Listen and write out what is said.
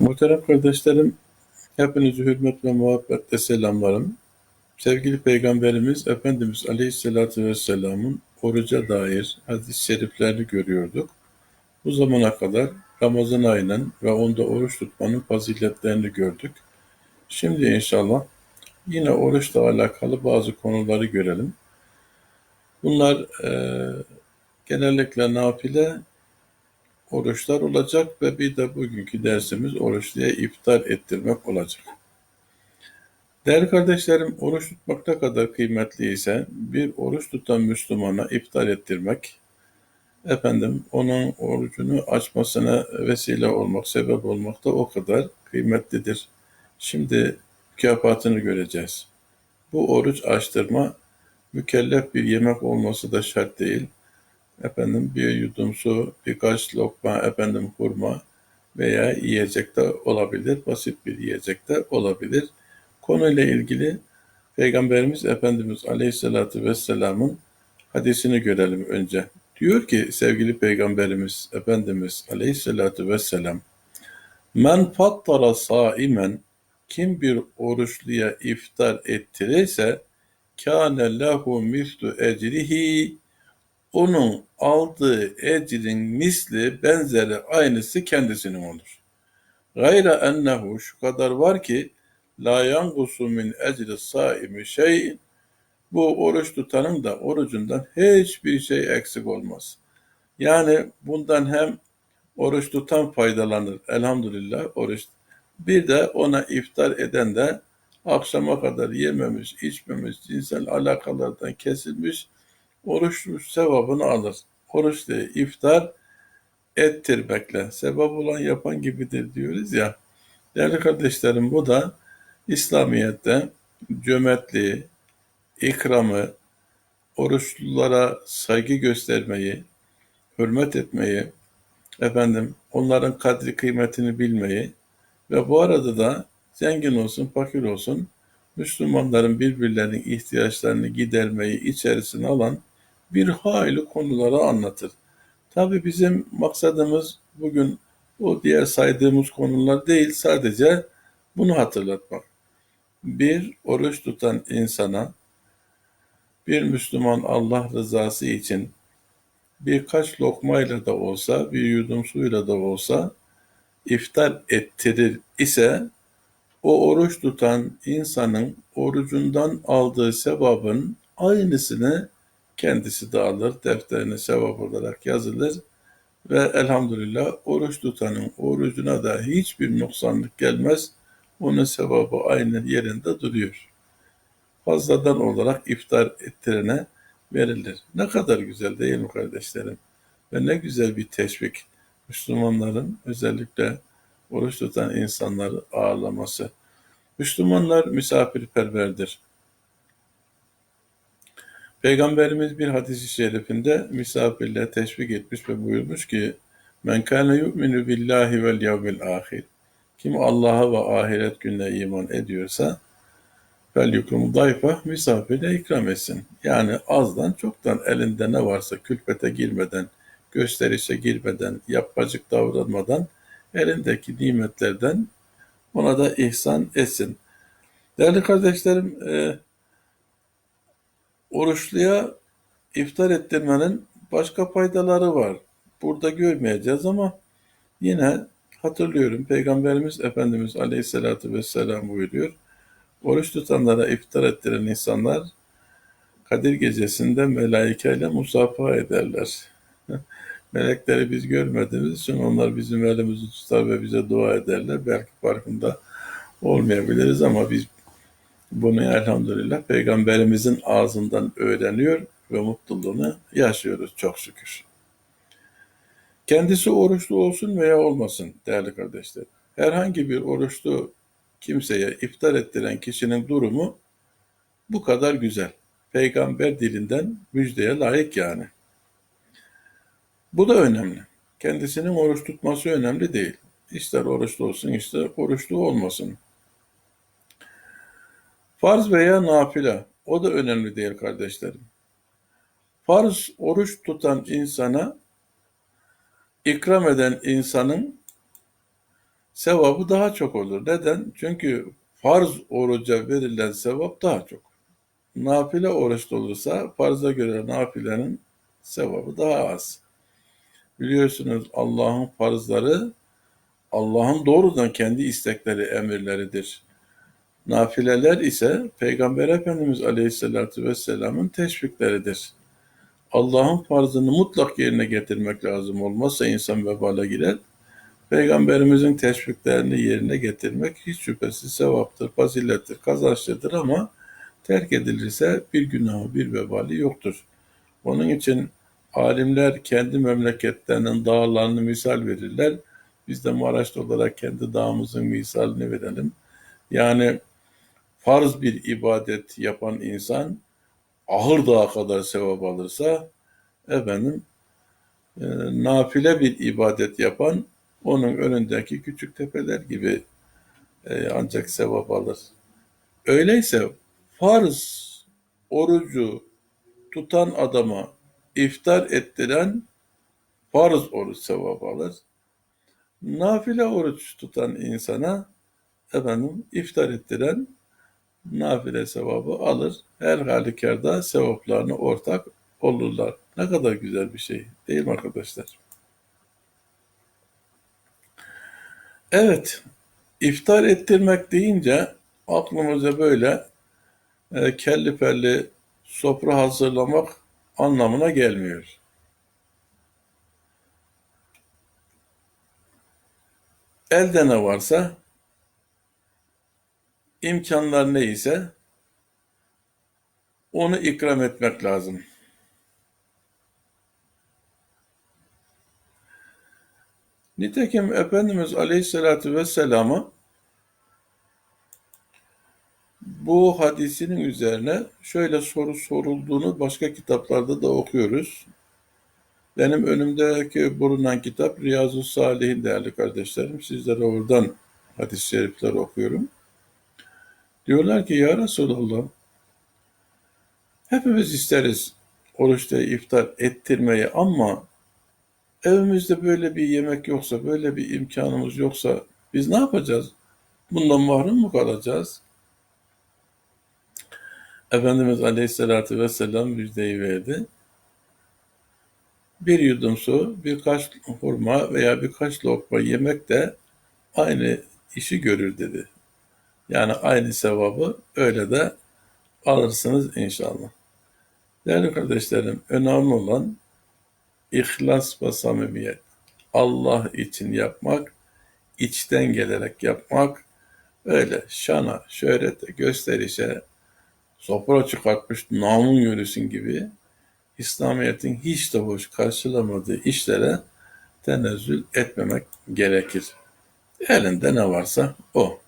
Muhterem kardeşlerim, hepinizi hürmet ve muhabbetle selamlarım. Sevgili Peygamberimiz Efendimiz Aleyhisselatü Vesselam'ın oruca dair hadis-i şeriflerini görüyorduk. Bu zamana kadar Ramazan ayının ve onda oruç tutmanın faziletlerini gördük. Şimdi inşallah yine oruçla alakalı bazı konuları görelim. Bunlar eee, genellikle nafile oruçlar olacak ve bir de bugünkü dersimiz oruçluya iftar ettirmek olacak. Değerli kardeşlerim, oruç tutmak ne kadar kıymetli ise bir oruç tutan Müslümana iftar ettirmek, efendim onun orucunu açmasına vesile olmak, sebep olmak da o kadar kıymetlidir. Şimdi mükafatını göreceğiz. Bu oruç açtırma mükellef bir yemek olması da şart değil efendim bir yudum su, birkaç lokma efendim hurma veya yiyecek de olabilir. Basit bir yiyecek de olabilir. Konuyla ilgili Peygamberimiz Efendimiz Aleyhisselatü Vesselam'ın hadisini görelim önce. Diyor ki sevgili Peygamberimiz Efendimiz Aleyhisselatü Vesselam Men fattara saimen kim bir oruçluya iftar ettirirse kâne lehu mislu ecrihi onun aldığı ecrin misli benzeri aynısı kendisinin olur. Gayra ennehu şu kadar var ki la yangusu min ecri saimi şey bu oruç tutanın da orucundan hiçbir şey eksik olmaz. Yani bundan hem oruç tutan faydalanır elhamdülillah oruç. Bir de ona iftar eden de akşama kadar yememiş, içmemiş, cinsel alakalardan kesilmiş, oruç sevabını alır. Oruç diye iftar ettirmekle sebep olan yapan gibidir diyoruz ya. Değerli kardeşlerim bu da İslamiyet'te cömertliği, ikramı, oruçlulara saygı göstermeyi, hürmet etmeyi, efendim onların kadri kıymetini bilmeyi ve bu arada da zengin olsun, fakir olsun Müslümanların birbirlerinin ihtiyaçlarını gidermeyi içerisine alan bir hayli konuları anlatır. Tabi bizim maksadımız bugün o diğer saydığımız konular değil sadece bunu hatırlatmak. Bir oruç tutan insana bir Müslüman Allah rızası için birkaç lokmayla da olsa, bir yudum suyla da olsa iftar ettirir ise o oruç tutan insanın orucundan aldığı sevabın aynısını kendisi de alır, defterine sevap olarak yazılır ve elhamdülillah oruç tutanın orucuna da hiçbir noksanlık gelmez. Onun sevabı aynı yerinde duruyor. Fazladan olarak iftar ettirene verilir. Ne kadar güzel değil mi kardeşlerim? Ve ne güzel bir teşvik. Müslümanların özellikle oruç tutan insanları ağırlaması. Müslümanlar misafirperverdir. Peygamberimiz bir hadis-i şerifinde misafirle teşvik etmiş ve buyurmuş ki Men kâne yu'minu billahi vel yevmil ahir Kim Allah'a ve ahiret gününe iman ediyorsa fel yukrum dayfa misafirle ikram etsin. Yani azdan çoktan elinde ne varsa külfete girmeden, gösterişe girmeden, yapmacık davranmadan elindeki nimetlerden ona da ihsan etsin. Değerli kardeşlerim, e, oruçluya iftar ettirmenin başka faydaları var. Burada görmeyeceğiz ama yine hatırlıyorum Peygamberimiz Efendimiz Aleyhisselatü Vesselam buyuruyor. Oruç tutanlara iftar ettiren insanlar Kadir gecesinde melaikeyle musafaha ederler. Melekleri biz görmediğimiz için onlar bizim elimizi tutar ve bize dua ederler. Belki farkında olmayabiliriz ama biz bunu elhamdülillah peygamberimizin ağzından öğreniyor ve mutluluğunu yaşıyoruz çok şükür. Kendisi oruçlu olsun veya olmasın değerli kardeşler. Herhangi bir oruçlu kimseye iftar ettiren kişinin durumu bu kadar güzel. Peygamber dilinden müjdeye layık yani. Bu da önemli. Kendisinin oruç tutması önemli değil. İster oruçlu olsun, ister oruçlu olmasın. Farz veya nafile, o da önemli değil kardeşlerim. Farz oruç tutan insana ikram eden insanın sevabı daha çok olur. Neden? Çünkü farz oruca verilen sevap daha çok. Nafile oruç olursa farza göre nafilenin sevabı daha az. Biliyorsunuz Allah'ın farzları Allah'ın doğrudan kendi istekleri, emirleridir. Nafileler ise Peygamber Efendimiz Aleyhisselatü Vesselam'ın teşvikleridir. Allah'ın farzını mutlak yerine getirmek lazım olmazsa insan vebale girer. Peygamberimizin teşviklerini yerine getirmek hiç şüphesiz sevaptır, fazilettir, kazançlıdır ama terk edilirse bir günahı, bir vebali yoktur. Onun için alimler kendi memleketlerinin dağlarını misal verirler. Biz de Maraşlı olarak kendi dağımızın misalini verelim. Yani farz bir ibadet yapan insan ahır dağı kadar sevap alırsa efendim e, nafile bir ibadet yapan onun önündeki küçük tepeler gibi e, ancak sevap alır. Öyleyse farz orucu tutan adama iftar ettiren farz oruç sevap alır. Nafile oruç tutan insana efendim iftar ettiren nafile sevabı alır. Her halükarda sevaplarını ortak olurlar. Ne kadar güzel bir şey değil mi arkadaşlar? Evet, iftar ettirmek deyince aklımıza böyle e, kelli felli sofra hazırlamak anlamına gelmiyor. Elde ne varsa, imkanlar neyse onu ikram etmek lazım. Nitekim Efendimiz Aleyhisselatü Vesselam'a bu hadisinin üzerine şöyle soru sorulduğunu başka kitaplarda da okuyoruz. Benim önümdeki bulunan kitap Riyazu Salihin değerli kardeşlerim. Sizlere oradan hadis-i şerifler okuyorum. Diyorlar ki ya Resulallah hepimiz isteriz oruçta iftar ettirmeyi ama evimizde böyle bir yemek yoksa, böyle bir imkanımız yoksa biz ne yapacağız? Bundan mahrum mu kalacağız? Efendimiz Aleyhisselatü Vesselam müjdeyi verdi. Bir yudum su, birkaç hurma veya birkaç lokma yemek de aynı işi görür dedi. Yani aynı sevabı öyle de alırsınız inşallah. Değerli kardeşlerim, önemli olan ihlas ve samimiyet. Allah için yapmak, içten gelerek yapmak, öyle şana, şöhrete, gösterişe, sofra çıkartmış namun yürüsün gibi İslamiyet'in hiç de hoş karşılamadığı işlere tenezzül etmemek gerekir. Elinde ne varsa o.